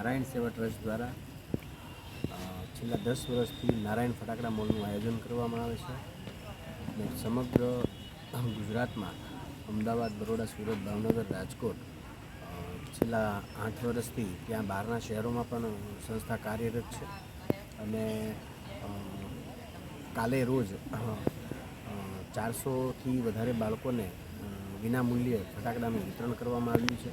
નારાયણ સેવા ટ્રસ્ટ દ્વારા છેલ્લા દસ વર્ષથી નારાયણ ફટાકડા મોલનું આયોજન કરવામાં આવે છે અને સમગ્ર ગુજરાતમાં અમદાવાદ, બરોડા, સુરત, ભાવનગર, રાજકોટ છેલ્લા આઠ વર્ષથી ત્યાં બહારના શહેરોમાં પણ સંસ્થા કાર્યરત છે અને કાલે રોજ ચારસોથી વધારે બાળકોને વિનામૂલ્યે ફટાકડાનું વિતરણ કરવામાં આવ્યું છે.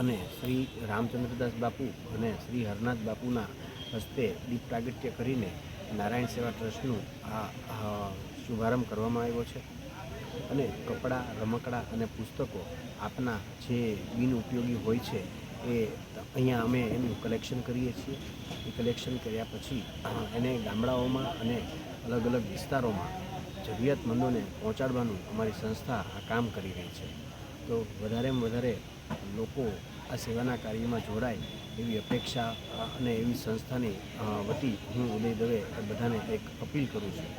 અને શ્રી રામચંદ્રદાસ બાપુ અને શ્રી હરનાથ બાપુના હસ્તે દીપ પ્રાગટ્ય કરીને નારાયણ સેવા ટ્રસ્ટનું આ શુભારંભ કરવામાં આવ્યો છે. અને કપડાં, રમકડાં અને પુસ્તકો આપના જે બિનઉપયોગી હોય છે એ અહીંયા અમે એનું કલેક્શન કરીએ છીએ. એ કલેક્શન કર્યા પછી એને ગામડાઓમાં અને અલગ અલગ વિસ્તારોમાં જરૂરિયાતમંદોને પહોંચાડવાનું અમારી સંસ્થા આ કામ કરી રહી છે. તો વધારેમાં વધારે લોકો આ સેવાના કાર્યમાં જોડાય એવી અપેક્ષા અને એવી સંસ્થાની વતી હું ઉદય દવે બધાને એક અપીલ કરું છું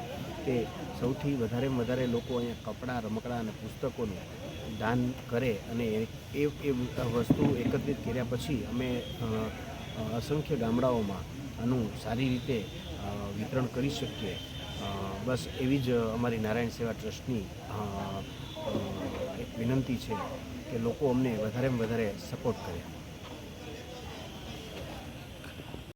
કે સૌથી વધારેમાં વધારે લોકો અહીંયા કપડાં, રમકડાં અને પુસ્તકોનું દાન કરે અને એ એ વસ્તુ એકત્રિત કર્યા પછી અમે અસંખ્ય ગામડાઓમાં આનું સારી રીતે વિતરણ કરી શકીએ. બસ એવી જ અમારી નારાયણ સેવા ટ્રસ્ટની વિનંતી છે કે લોકો અમને વધારેમાં વધારે સપોર્ટ કરે.